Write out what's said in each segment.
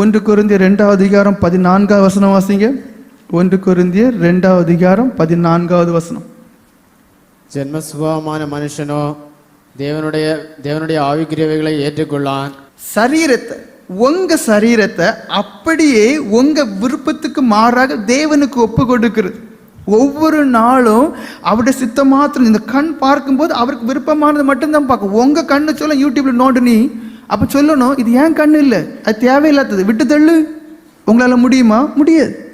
ஒன்று கொரிந்திய ரெண்டாவது அதிகாரம் பதினான்காவது வசனம் வாசிங்க. ஒன்று ரெண்டாவது அதிகாரம் பதினான்காவது வசனம். ஜென்ம சுபாவமான மனுஷனோ தேவனுடைய தேவனுடைய ஆவிக்குரியவைகளை ஏற்றுக்கொள்ளான். சரீரத்தை உங்க சரீரத்தை அப்படியே உங்க விருப்பத்துக்கு மாறாக தேவனுக்கு ஒப்பு கொடுக்கிறது. ஒவ்வொரு நாளும் அவருடைய சித்தம் மாத்திரம் இந்த கண் பார்க்கும்போது அவருக்கு விருப்பமானது மட்டும்தான் பார்க்கும். உங்க கண்ணு சொல்ல யூடியூப்ல நோண்டு நீ அப்போ சொல்லணும் இது ஏன் கண்ணு இல்லை? அது தேவையில்லாதது. விட்டு தள்ளு. உங்களால முடியுமா? முடியாது.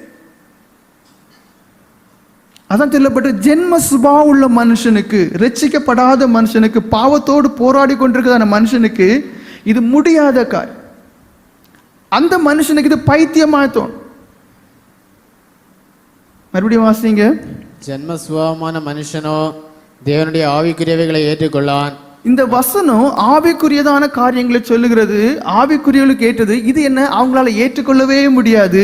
அதான் சொல்லப்பட்ட ஜென்ம சுபா உள்ள மனுஷனுக்கு ரட்சிக்கப்படாத மனுஷனுக்கு பாவத்தோடு போராடி கொண்டிருக்கிற மனுஷனுக்கு இது முடியாத காரியம் அந்த மனுஷனுக்கு இது பைத்தியமா தோணும். மறுபடியும் வாசிங்க. ஜென்ம சுபாவமான மனுஷனோ தேவனுடைய ஆவிக்குரியவைகளை ஏற்றுக்கொள்ளான். இந்த வசனம் ஆவிக்குரியதான காரியங்களை சொல்லுகிறது. ஆவிக்குரியவர்களுக்கு ஏற்றது இது என்ன? அவங்களால ஏற்றுக்கொள்ளவே முடியாது.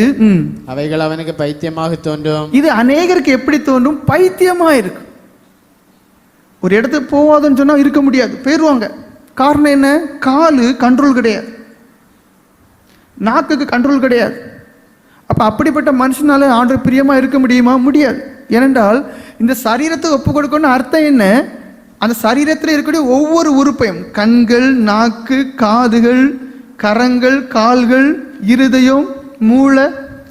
அவைகள் அவனுக்கு பைத்தியமாக தோன்றும். இது அநேகருக்கு எப்படி தோன்றும்? பைத்தியமா இருக்கு ஒரு இடத்துக்கு போவாதுன்னு சொன்னா இருக்க முடியாது. போயிடுவாங்க காரணம் என்ன? காலு கண்ட்ரோல் கிடையாது. நாக்குக்கு கண்ட்ரோல் கிடையாது. அப்ப அப்படிப்பட்ட மனுஷனால ஆண்டு பிரியமா இருக்க முடியுமா? முடியாது. ஏனென்றால் இந்த சரீரத்தை ஒப்பு கொடுக்கணும்னு அர்த்தம் என்ன? அந்த சரீரத்தில் இருக்கக்கூடிய ஒவ்வொரு உறுப்பையும் கண்கள் நாக்கு காதுகள் கரங்கள் கால்கள் இருதயம் மூளை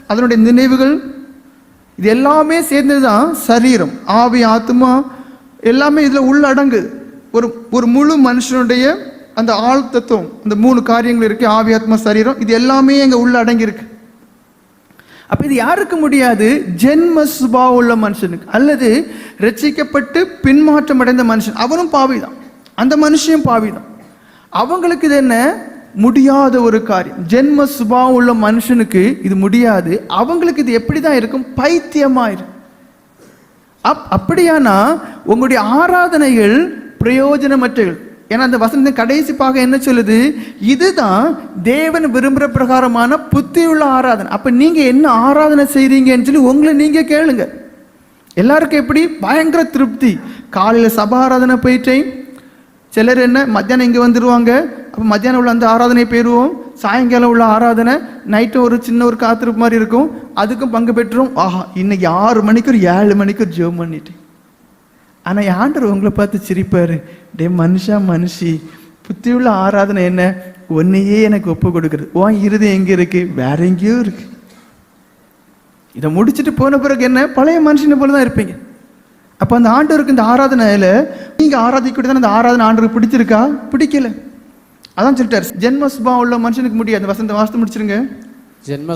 அதனுடைய நினைவுகள் இது எல்லாமே சேர்ந்தது தான் சரீரம். ஆவி ஆத்மா எல்லாமே இதில் உள்ளடங்கு. ஒரு ஒரு முழு மனுஷனுடைய அந்த ஆழ்த்தத்துவம் அந்த மூணு காரியங்கள் இருக்கு ஆவி ஆத்மா சரீரம் இது எல்லாமே அங்கே உள்ள அடங்கியிருக்கு அப்போ இது யாருக்கு முடியாது? ஜென்ம சுபா உள்ள மனுஷனுக்கு. அல்லது ரசிக்கப்பட்டு பின்மாற்றம் அடைந்த மனுஷன். அவனும் பாவிதான். அந்த மனுஷன் பாவிதான். அவங்களுக்கு இது என்ன? முடியாத ஒரு காரியம். ஜென்ம சுபா உள்ள மனுஷனுக்கு இது முடியாது. அவங்களுக்கு இது எப்படி தான் இருக்கும்? பைத்தியமாயிரு இருக்கும். அப் அப்படியானா உங்களுடைய ஆராதனைகள் பிரயோஜனமற்றகள் ஏன்னா அந்த வசனத்தின் கடைசி பாக என்ன சொல்லுது? இதுதான் தேவன் விரும்புகிற பிரகாரமான புத்தியுள்ள ஆராதனை. அப்ப நீங்க என்ன ஆராதனை செய்றீங்கன்னு சொல்லி உங்களை நீங்க கேளுங்க. எல்லாருக்கும் எப்படி? பயங்கர திருப்தி. காலையில் சபா ஆராதனை போயிட்டேன். சிலர் என்ன? மத்தியானம் இங்கே வந்துடுவாங்க அப்போ மத்தியானம் உள்ள அந்த ஆராதனை போயிடுவோம். சாயங்காலம் உள்ள ஆராதனை. நைட்டு ஒரு சின்ன ஒரு காத்திருப்பு மாதிரி இருக்கும். அதுக்கும் பங்கு பெற்றோம். ஆஹா இன்னைக்கு ஆறு மணிக்கு ஒரு ஏழு மணிக்கு ஜோம் பண்ணிட்டேன். ஆனால் ஆண்டவர் உங்களை பார்த்து சிரிப்பார். டே மனுஷா மனுஷி புத்தியுள்ள ஆராதனை என்ன? ஒன்னையே எனக்கு ஒப்பு கொடுக்குறது உன் இருதயம் எங்கே இருக்கு? வேற எங்கேயோ இருக்கு. இதை முடிச்சுட்டு போன பிறகு என்ன? பழைய மனுஷனை போல தான் இருப்பீங்க. அப்போ அந்த ஆண்டவருக்கு இந்த ஆராதனையில் நீங்கள் ஆராதிக்கூட அந்த ஆராதனை ஆண்டவருக்கு பிடிச்சிருக்கா? பிடிக்கல. அதான் சொல்லிட்டாரு. ஜென்ம சுபா உள்ள மனுஷனுக்கு முடியாது. வசந்த வாசத்தை முடிச்சிருங்க. ஜென்ம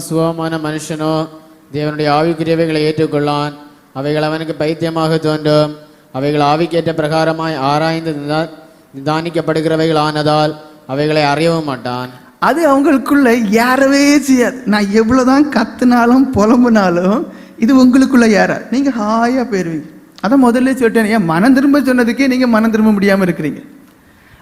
மனுஷனோ தேவனுடைய ஆவிக்குரியவைகளை ஏற்றுக்கொள்ளான். அவைகள் அவனுக்கு பைத்தியமாக தோன்றும். அவைகள் ஆவிக்கேற்ற பிரகாரமாய் ஆராய்ந்து நிதா- நிதானிக்கப்படுகிறவைகள் ஆனதால் அவைகளை அறியவும் மாட்டான். அது அவங்களுக்குள்ள யாரவே செய்யாது. நான் எவ்வளோதான் கத்துனாலும் புலம்புனாலும் இது உங்களுக்குள்ள யாரா நீங்க ஹாயா போயிருவீங்க. அதான் முதல்ல சொல்லிட்டேன் ஏன் மனம் திரும்ப சொன்னதுக்கே நீங்க மனம் திரும்ப முடியாம இருக்கிறீங்க.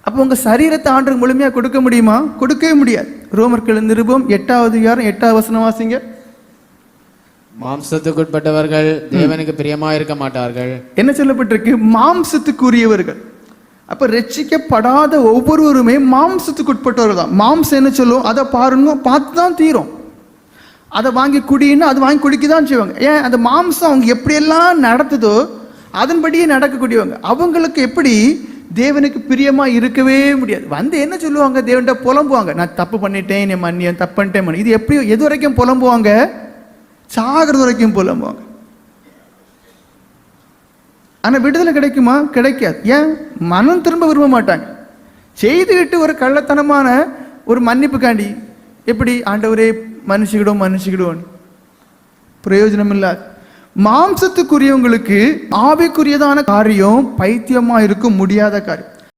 அப்போ உங்க சரீரத்தை ஆண்டு முழுமையாக கொடுக்க முடியுமா? கொடுக்கவே முடியாது. ரோமர்கள் நிருபம் எட்டாவது யாரும் எட்டாவது வசனம் வாசிங்க. மாம்சத்துக்குட்பட்டவர்கள் தேவனுக்கு பிரியமா இருக்க மாட்டார்கள். என்ன சொல்லப்பட்டிருக்கு? மாம்சத்துக்குரியவர்கள். அப்ப ரட்சிக்கப்படாத ஒவ்வொருவருமே மாம்சத்துக்கு உட்பட்டவர்கள் தான் மாம்சம் என்ன சொல்லும்? அதை பாருங்க பார்த்து தான் தீரும். அதை வாங்கி குடின்னு அது வாங்கி குடிக்க தான் செய்வாங்க. ஏன்? அந்த மாம்சம் அவங்க எப்படியெல்லாம் நடத்துதோ அதன்படியே நடக்கக்கூடியவங்க. அவங்களுக்கு எப்படி? தேவனுக்கு பிரியமா இருக்கவே முடியாது. வந்து என்ன சொல்லுவாங்க? தேவன்கிட்ட புலம்புவாங்க. நான் தப்பு பண்ணிட்டேன் என் மன்னியன் தப்பு பண்ணிட்டேன் இது எப்படி எது வரைக்கும் புலம்புவாங்க? சாகிறது வரைக்கும் புலம்புவாங்க ஆனால் விடுதலை கிடைக்குமா? கிடைக்காது. ஏன்? மனம் திரும்ப விரும்ப மாட்டாங்க செய்துக்கிட்டு ஒரு கள்ளத்தனமான ஒரு மன்னிப்புக்காண்டி எப்படி ஆண்டவரே மன்னிச்சுக்கிடும் மன்னிச்சுக்கிடுவோம்? பிரயோஜனம் இல்லாது மாம்சத்துக்குரியவங்களுக்கு ஆவிக்குரியதான காரியம் பைத்தியமா இருக்க முடியாத காரியம்.